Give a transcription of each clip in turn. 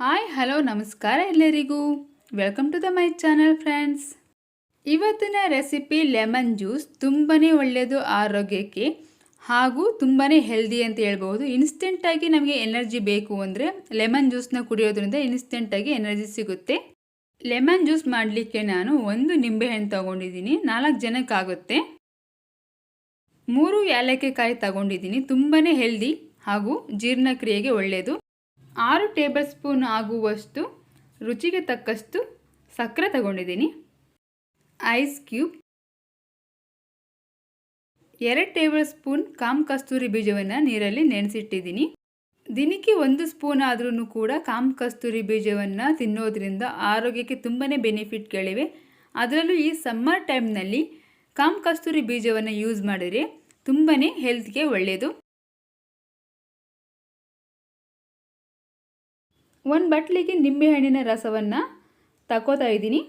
Hi, hello, ನಮಸ್ಕಾರ ಎಲ್ಲರಿಗೂ. Welcome to the my channel friends ಇವತ್ತಿನ ರೆಸಿಪಿ ಲೆಮನ್ ಜ್ಯೂಸ್ ತುಂಬಾ ಒಳ್ಳೆಯದು, ಆರೋಗ್ಯಕ್ಕೆ ಹಾಗೂ ತುಂಬಾ ಹೆಲ್ದಿ ಅಂತ ಹೇಳ್ಬೋದು ಇನ್ಸ್ಟೆಂಟಾಗಿ ನಮಗೆ ಎನರ್ಜಿ ಬೇಕು ಅಂದರೆ ಲೆಮನ್ ಜ್ಯೂಸ್ನ ಕುಡಿಯೋದ್ರಿಂದ ಇನ್ಸ್ಟೆಂಟಾಗಿ ಎನರ್ಜಿ ಸಿಗುತ್ತೆ. ಲೆಮನ್ ಜ್ಯೂಸ್ ಮಾಡಲಿಕ್ಕೆ ನಾನು ಒಂದು ನಿಂಬೆಹಣ್ಣು ತೊಗೊಂಡಿದ್ದೀನಿ. ನಾಲ್ಕು ಜನಕ್ಕಾಗುತ್ತೆ. ಮೂರು ಏಲಕ್ಕಿ ಕಾಯಿ ತಗೊಂಡಿದ್ದೀನಿ. ತುಂಬಾ ಹೆಲ್ದಿ ಹಾಗೂ ಜೀರ್ಣಕ್ರಿಯೆಗೆ ಒಳ್ಳೆಯದು. ಆರು ಟೇಬಲ್ ಸ್ಪೂನ್ ಆಗುವಷ್ಟು ರುಚಿಗೆ ತಕ್ಕಷ್ಟು ಸಕ್ಕರೆ ತಗೊಂಡಿದ್ದೀನಿ. Ice cube. ಎರಡು ಟೇಬಲ್ ಸ್ಪೂನ್ ಕಾಮ್ ಕಸ್ತೂರಿ ಬೀಜವನ್ನು ನೀರಲ್ಲಿ ನೆನೆಸಿಟ್ಟಿದ್ದೀನಿ. ದಿನಕ್ಕೆ ಒಂದು ಸ್ಪೂನ್ ಆದ್ರೂ ಕೂಡ ಕಾಮ್ ಕಸ್ತೂರಿ ಬೀಜವನ್ನು ತಿನ್ನೋದ್ರಿಂದ ಆರೋಗ್ಯಕ್ಕೆ ತುಂಬಾ ಬೆನಿಫಿಟ್ಗಳಿವೆ ಅದರಲ್ಲೂ ಈ ಸಮ್ಮರ್ ಟೈಮ್ನಲ್ಲಿ ಕಾಮ್ ಕಸ್ತೂರಿ ಬೀಜವನ್ನು ಯೂಸ್ ಮಾಡಿದರೆ ತುಂಬಾ ಹೆಲ್ತ್ಗೆ ಒಳ್ಳೆಯದು ಒಂದು ಬಟ್ಲಿಗೆ ನಿಂಬೆಹಣ್ಣಿನ ರಸವನ್ನು ತಗೋತಾ ಇದ್ದೀನಿ.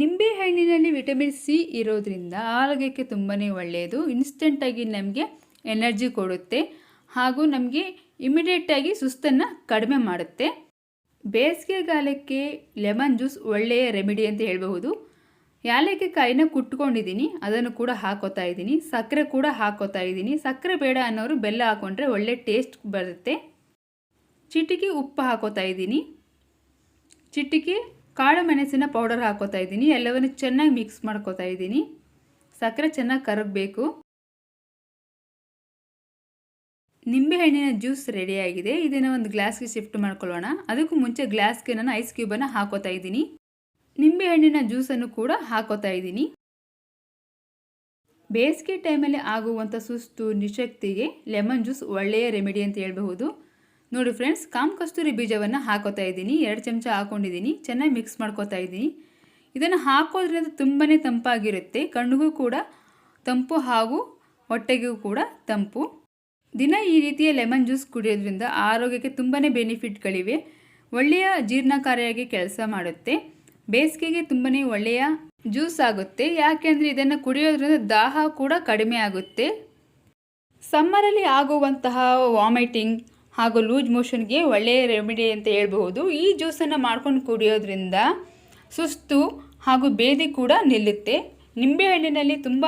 ನಿಂಬೆಹಣ್ಣಿನಲ್ಲಿ ವಿಟಮಿನ್ ಸಿ ಇರೋದ್ರಿಂದ ಆರೋಗ್ಯಕ್ಕೆ ತುಂಬಾ ಒಳ್ಳೆಯದು ಇನ್ಸ್ಟೆಂಟಾಗಿ ನಮಗೆ ಎನರ್ಜಿ ಕೊಡುತ್ತೆ ಹಾಗೂ ನಮಗೆ ಇಮಿಡಿಯೇಟಾಗಿ ಸುಸ್ತನ್ನು ಕಡಿಮೆ ಮಾಡುತ್ತೆ. ಬೇಸಿಗೆಗಾಲಕ್ಕೆ ಲೆಮನ್ ಜ್ಯೂಸ್ ಒಳ್ಳೆಯ ರೆಮಿಡಿ ಅಂತ ಹೇಳಬಹುದು. ಯಾಲಕ್ಕಿ ಕಾಯಿನ ಕುಟ್ಕೊಂಡಿದ್ದೀನಿ, ಅದನ್ನು ಕೂಡ ಹಾಕೋತಾ ಇದ್ದೀನಿ. ಸಕ್ಕರೆ ಕೂಡ ಹಾಕೋತಾ ಇದ್ದೀನಿ. ಸಕ್ಕರೆ ಬೇಡ ಅನ್ನೋರು ಬೆಲ್ಲ ಹಾಕೊಂಡ್ರೆ ಒಳ್ಳೆ ಟೇಸ್ಟ್ ಬರುತ್ತೆ. ಚಿಟಿಕೆ ಉಪ್ಪು ಹಾಕೋತಾ ಇದ್ದೀನಿ. ಚಿಟಿಕೆ, ಕಾಳು ಮೆಣಸಿನ ಪೌಡರ್ ಹಾಕೋತಾ ಇದ್ದೀನಿ. ಎಲ್ಲವನ್ನು ಚೆನ್ನಾಗಿ ಮಿಕ್ಸ್ ಮಾಡ್ಕೋತಾ ಇದ್ದೀನಿ. ಸಕ್ಕರೆ ಚೆನ್ನಾಗಿ ಕರಗಬೇಕು. ನಿಂಬೆಹಣ್ಣಿನ ಜ್ಯೂಸ್ ರೆಡಿಯಾಗಿದೆ ಇದನ್ನು ಒಂದು ಗ್ಲಾಸ್ಗೆ ಶಿಫ್ಟ್ ಮಾಡ್ಕೊಳ್ಳೋಣ. ಅದಕ್ಕೂ ಮುಂಚೆ ಗ್ಲಾಸ್ಗೆ ನಾನು ಐಸ್ ಕ್ಯೂಬನ್ನು ಹಾಕೋತಾ ಇದ್ದೀನಿ. ನಿಂಬೆಹಣ್ಣಿನ ಜ್ಯೂಸನ್ನು ಕೂಡ ಹಾಕೋತಾ ಇದ್ದೀನಿ. ಬೇಸಿಗೆ ಟೈಮಲ್ಲಿ ಆಗುವಂಥ ಸುಸ್ತು, ನಿಶಕ್ತಿಗೆ ಲೆಮನ್ ಜ್ಯೂಸ್ ಒಳ್ಳೆಯ ರೆಮಿಡಿ ಅಂತ ಹೇಳಬಹುದು. ನೋಡಿ ಫ್ರೆಂಡ್ಸ್, ಕಾಮ್ ಕಸ್ತೂರಿ ಬೀಜವನ್ನು ಹಾಕೋತಾ ಇದ್ದೀನಿ. ಎರಡು ಚಮಚ ಹಾಕೊಂಡಿದ್ದೀನಿ. ಚೆನ್ನಾಗಿ ಮಿಕ್ಸ್ ಮಾಡ್ಕೋತಾ ಇದ್ದೀನಿ. ಇದನ್ನು ಹಾಕೋದ್ರಿಂದ ತುಂಬಾ ತಂಪಾಗಿರುತ್ತೆ. ಕಣ್ಣಿಗೂ ಕೂಡ ತಂಪು ಹಾಗೂ ಹೊಟ್ಟೆಗೂ ಕೂಡ ತಂಪು. ದಿನ ಈ ರೀತಿಯ ಲೆಮನ್ ಜ್ಯೂಸ್ ಕುಡಿಯೋದ್ರಿಂದ ಆರೋಗ್ಯಕ್ಕೆ ತುಂಬಾ ಬೆನಿಫಿಟ್ಗಳಿವೆ. ಒಳ್ಳೆಯ ಜೀರ್ಣಕಾರಿಯಾಗಿ ಕೆಲಸ ಮಾಡುತ್ತೆ. ಬೇಸಿಗೆಗೆ ತುಂಬಾ ಒಳ್ಳೆಯ ಜ್ಯೂಸ್ ಆಗುತ್ತೆ. ಯಾಕೆಂದರೆ ಇದನ್ನು ಕುಡಿಯೋದ್ರಿಂದ ದಾಹ ಕೂಡ ಕಡಿಮೆ ಆಗುತ್ತೆ. ಸಮ್ಮರಲ್ಲಿ ಆಗುವಂತಹ ವಾಮಿಟಿಂಗ್ ಹಾಗೂ ಲೂಸ್ ಮೋಷನ್ಗೆ ಒಳ್ಳೆಯ ರೆಮಿಡಿ ಅಂತ ಹೇಳ್ಬಹುದು. ಈ ಜ್ಯೂಸನ್ನು ಮಾಡ್ಕೊಂಡು ಕುಡಿಯೋದ್ರಿಂದ ಸುಸ್ತು ಹಾಗೂ ಬೇದಿ ಕೂಡ ನಿಲ್ಲುತ್ತೆ. ನಿಂಬೆಹಣ್ಣಿನಲ್ಲಿ ತುಂಬ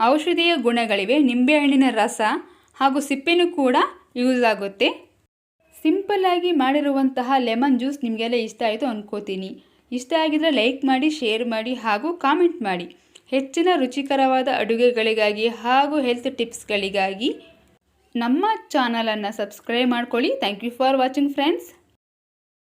ಔಷಧೀಯ ಗುಣಗಳಿವೆ. ನಿಂಬೆಹಣ್ಣಿನ ರಸ ಹಾಗೂ ಸಿಪ್ಪೆನೂ ಕೂಡ ಯೂಸ್ ಆಗುತ್ತೆ. ಸಿಂಪಲ್ಲಾಗಿ ಮಾಡಿರುವಂತಹ ಲೆಮನ್ ಜ್ಯೂಸ್ ನಿಮಗೆಲ್ಲ ಇಷ್ಟ ಆಯಿತು ಅಂದ್ಕೋತೀನಿ ಇಷ್ಟ ಆಗಿದ್ರೆ ಲೈಕ್ ಮಾಡಿ, ಶೇರ್ ಮಾಡಿ ಹಾಗೂ ಕಾಮೆಂಟ್ ಮಾಡಿ. ಹೆಚ್ಚಿನ ರುಚಿಕರವಾದ ಅಡುಗೆಗಳಿಗಾಗಿ ಹಾಗೂ ಹೆಲ್ತ್ ಟಿಪ್ಸ್ಗಳಿಗಾಗಿ ನಮ್ಮ ಚಾನಲನ್ನು ಸಬ್ಸ್ಕ್ರೈಬ್ ಮಾಡ್ಕೊಳ್ಳಿ. Thank you for watching friends